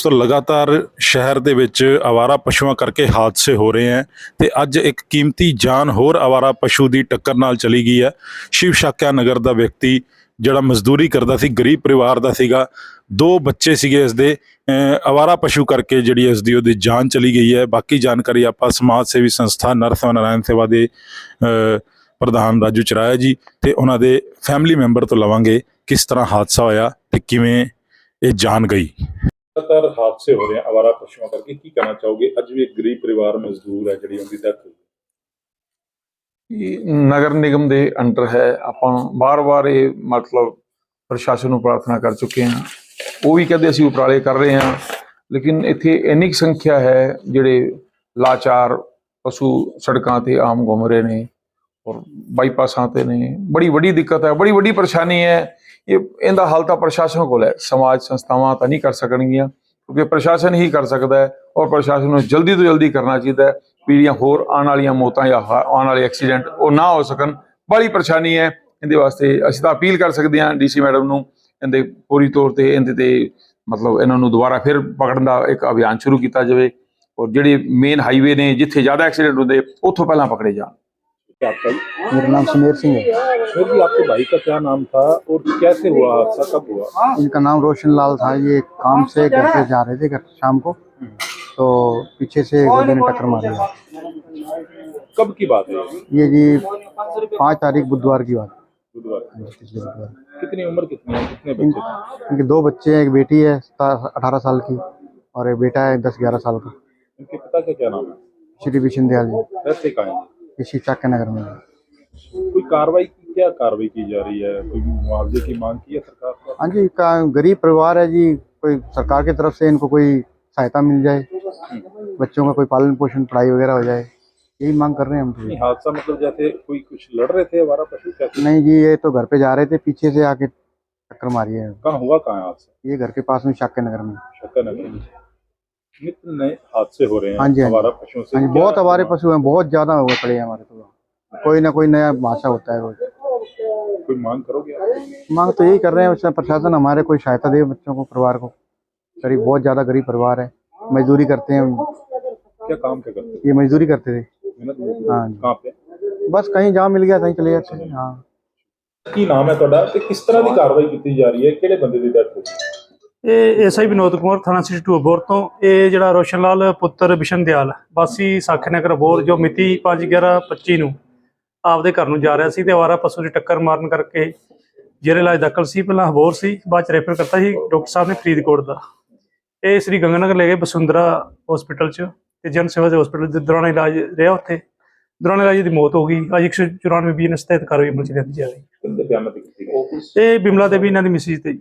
ਸੋ ਲਗਾਤਾਰ ਸ਼ਹਿਰ ਦੇ ਵਿੱਚ ਆਵਾਰਾ ਪਸ਼ੂਆਂ ਕਰਕੇ ਹਾਦਸੇ ਹੋ ਰਹੇ ਹੈ ਤੇ ਅੱਜ ਇੱਕ ਕੀਮਤੀ ਜਾਨ ਹੋਰ ਆਵਾਰਾ ਪਸ਼ੂ ਦੀ ਟੱਕਰ ਨਾਲ ਚਲੀ ਗਈ ਹੈ। ਸ਼ਿਵ ਸ਼ਾਕਿਆ ਨਗਰ ਦਾ ਵਿਅਕਤੀ ਜਿਹੜਾ ਮਜ਼ਦੂਰੀ ਕਰਦਾ ਸੀ, ਗਰੀਬ ਪਰਿਵਾਰ ਦਾ ਸੀਗਾ, ਦੋ ਬੱਚੇ ਸੀਗੇ ਇਸ ਦੇ ਆਵਾਰਾ ਪਸ਼ੂ ਕਰਕੇ ਜਿਹੜੀ ਇਸ ਦੀ ਉਹਦੀ ਜਾਨ ਚਲੀ ਗਈ ਹੈ। ਬਾਕੀ ਜਾਣਕਾਰੀ ਆਪਾਂ ਸਮਾਜ ਸੇਵੀ ਸੰਸਥਾ ਨਰਸੇਵਾ ਨਾਰਾਇਣ ਸੇਵਾ ਦੇ ਪ੍ਰਧਾਨ ਰਾਜੂ ਚਰਾਇਆ ਜੀ ਤੇ ਉਹਨਾਂ ਦੇ ਫੈਮਿਲੀ ਮੈਂਬਰ ਤੋਂ ਲਵਾਂਗੇ ਕਿਸ ਤਰ੍ਹਾਂ ਹਾਦਸਾ ਹੋਇਆ ਤੇ ਕਿਵੇਂ ਇਹ ਜਾਨ ਗਈ। ਲਗਾਤਾਰ ਹਾਦਸੇ ਹੋ ਰਹੇ ਆ, ਆਵਾਰਾ ਪਸ਼ੂਆਂ ਕਰਕੇ ਕੀ ਕਹਿਣਾ ਚਾਹੋਗੇ? ਅੱਜ ਵੀ ਇੱਕ ਗਰੀਬ ਪਰਿਵਾਰ ਮਜ਼ਦੂਰ ਹੈ ਜਿਹੜੀ ਉਹਦੀ ਡੈਥ ਹੋਈ। ਇਹ ਨਗਰ ਨਿਗਮ ਦੇ ਅੰਡਰ ਹੈ। ਆਪਾਂ ਬਾਰ-ਬਾਰ ਇਹ ਮਤਲਬ ਪ੍ਰਸ਼ਾਸਨ ਨੂੰ ਪ੍ਰਾਰਥਨਾ ਕਰ ਚੁੱਕੇ ਹਾਂ। ਉਹ ਵੀ ਕਹਿੰਦੇ ਅਸੀਂ ਉਪਰਾਲੇ ਕਰ ਰਹੇ ਹਾਂ, ਲੇਕਿਨ ਇੱਥੇ ਇੰਨੀ ਕੁ ਸੰਖਿਆ ਹੈ ਜਿਹੜੇ ਲਾਚਾਰ ਪਸ਼ੂ ਸੜਕਾਂ ਤੇ ਆਮ ਘੁੰਮ ਰਹੇ ਨੇ। ਔਰ ਬਾਈਪਾਸਾਂ ਤੇ ਨੇ, ਬੜੀ ਵੱਡੀ ਦਿੱਕਤ ਹੈ, ਬੜੀ ਵੱਡੀ ਪਰੇਸ਼ਾਨੀ ਹੈ। ਇਹ, ਇਹਦਾ ਹੱਲ ਤਾਂ ਪ੍ਰਸ਼ਾਸਨ ਕੋਲ ਹੈ। ਸਮਾਜ ਸੰਸਥਾਵਾਂ ਤਾਂ ਨਹੀਂ ਕਰ ਸਕਣਗੀਆਂ, ਕਿਉਂਕਿ ਪ੍ਰਸ਼ਾਸਨ ਹੀ ਕਰ ਸਕਦਾ ਹੈ ਔਰ ਪ੍ਰਸ਼ਾਸਨ ਨੂੰ ਜਲਦੀ ਤੋਂ ਜਲਦੀ ਕਰਨਾ ਚਾਹੀਦਾ ਹੈ ਪੀੜ੍ਹੀਆਂ ਹੋਰ ਆਉਣ ਵਾਲੀਆਂ ਮੌਤਾਂ ਜਾਂ ਆਉਣ ਵਾਲੇ ਐਕਸੀਡੈਂਟ ਉਹ ਨਾ ਹੋ ਸਕਣ। ਬੜੀ ਪਰੇਸ਼ਾਨੀ ਹੈ। ਇਹਦੇ ਵਾਸਤੇ ਅਸੀਂ ਤਾਂ ਅਪੀਲ ਕਰ ਸਕਦੇ ਹਾਂ ਡੀਸੀ ਮੈਡਮ ਨੂੰ, ਇਹਦੇ ਪੂਰੀ ਤੌਰ ਤੇ ਇਹਦੇ ਤੇ ਮਤਲਬ ਇਹਨਾਂ ਨੂੰ ਦੁਬਾਰਾ ਫਿਰ ਪਕੜਨ ਦਾ ਇੱਕ ਅਭਿਆਨ ਸ਼ੁਰੂ ਕੀਤਾ ਜਾਵੇ। ਔਰ ਜਿਹੜੇ ਮੇਨ ਹਾਈਵੇ ਨੇ, ਜਿੱਥੇ ਜ਼ਿਆਦਾ ਐਕਸੀਡੈਂਟ ਹੁੰਦੇ, ਉੱਥੋਂ ਪਹਿਲਾਂ ਪਕੜੇ ਜਾਣ। आपका मेरा नाम सुमेर सिंह है। फिर भी आपके भाई का क्या नाम था और कैसे हुआ? हादसा कब हुआ? इनका नाम रोशन लाल था। ये काम से घर से जा रहे थे घर शाम को। तो पीछे से गोले ने टक्कर मारी। कब की बात है ये? जी पाँच तारीख बुधवार की बात। बुधवार। है, कितनी उम्र कितनी है? कितने बच्चे इनके दो बच्चे हैं एक बेटी है अठारह साल की और एक बेटा है दस ग्यारह साल का। इनके पिता का क्या नाम है? श्री विशन दयाल जी। रहते कहाँ इसी चाक्य नगर में कोई कार्रवाई की क्या कार्रवाई की जा रही है कोई मुआवजे की मांग की है सरकार से हाँ जी का गरीब परिवार है जी कोई सरकार की तरफ से इनको कोई सहायता मिल जाए बच्चों का कोई पालन पोषण पढ़ाई वगैरह हो जाए यही मांग कर रहे हैं हम तो नहीं, हादसा मतलब जैसे कोई कुछ लड़ रहे थे हमारा पशु कैसे नहीं जी ये तो घर पे जा रहे थे पीछे से आके टक्कर मारी है कहाँ हुआ कहाँ है हादसा ये घर के पास में शाक्य नगर में शक्कर नगर में नित्य नए हादसे हो रहे हैं हाँ जी, हाँ जी। हमारा पशुओं से हाँ जी क्या बहुत हमारे हुआ? पशु हैं बहुत ज्यादा हुए पड़े हैं हमारे तो कोई ना कोई नया भाषा होता है रोज कोई मांग करोगे आप? मांग तो यही कर रहे हैं उससे प्रशासन हमारे कोई सहायता दे बच्चों को परिवार को गरीब बहुत ज्यादा गरीब परिवार है मजदूरी करते हैं क्या काम क्या करते ये मजदूरी करते थे हो? मेहनत में? हाँ जी कहाँ पे बस कहीं जहाँ मिल गया कहीं चले जाते हैं हाँ ਕੀ ਨਾਮ ਹੈ ਤੁਹਾਡਾ ਤੇ ਕਿਸ ਤਰ੍ਹਾਂ ਦੀ ਕਾਰਵਾਈ ਕੀਤੀ ਜਾ ਰਹੀ ਹੈ ਕਿਹੜੇ ਬੰਦੇ ਦੀ ਡੈਥ ਹੋਈ ਇਹ ਐਸਆਈ ਵਿਨੋਦ ਕੁਮਾਰ ਥਾਣਾ ਸਿਟੀ ਟੂ ਅਬੋਰ ਤੋਂ। ਇਹ ਜਿਹੜਾ ਰੋਸ਼ਨ ਲਾਲ ਪੁੱਤਰ ਬਿਸ਼ਨ ਦਿਆਲ ਵਾਸੀ ਸਾਖਨਗਰ ਅਬੋਰ ਜੋ ਮਿਤੀ 5/11/25 ਨੂੰ ਆਪਦੇ ਘਰ ਨੂੰ ਜਾ ਰਿਹਾ ਸੀ ਤੇ ਆਵਾਰਾ ਪਸ਼ੂ ਦੀ ਟੱਕਰ ਮਾਰਨ ਕਰਕੇ ਜਿਹੜੇ ਇਲਾਜ ਦਾਖਲ ਸੀ। ਪਹਿਲਾਂ ਅਬੋਰ ਸੀ ਬਾਅਦ ਚ ਰੈਫਰ ਕਰਤਾ ਸੀ ਡਾਕਟਰ ਸਾਹਿਬ ਨੇ ਫਰੀਦਕੋਟ ਦਾ। ਇਹ ਸ੍ਰੀ ਗੰਗਾਨਗਰ ਲੈ ਗਏ ਬਸੁੰਦਰਾ ਹਸਪੀਟਲ ਚ ਤੇ ਜਨ ਸੇਵਾ ਦੇ ਹਸਪੀਟਲ ਦੇ ਦੌਰਾਨ ਇਲਾਜ ਰਿਹਾ ਉੱਥੇ। ਦੌਰਾਨ ਇਲਾਜ ਦੀ ਮੌਤ ਹੋ ਗਈ। ਅੱਜ 194 ਬੀਐਨਐਸ ਤਹਿਤ ਕਾਰਵਾਈ ਅਮਲ ਚ ਲਿਆਂਦੀ ਜਾ ਰਹੀ। ਇਹ ਬਿਮਲਾ ਦੇਵੀ ਇਹਨਾਂ ਦੀ ਮਿਸਿਸ ਤੇ ਜੀ।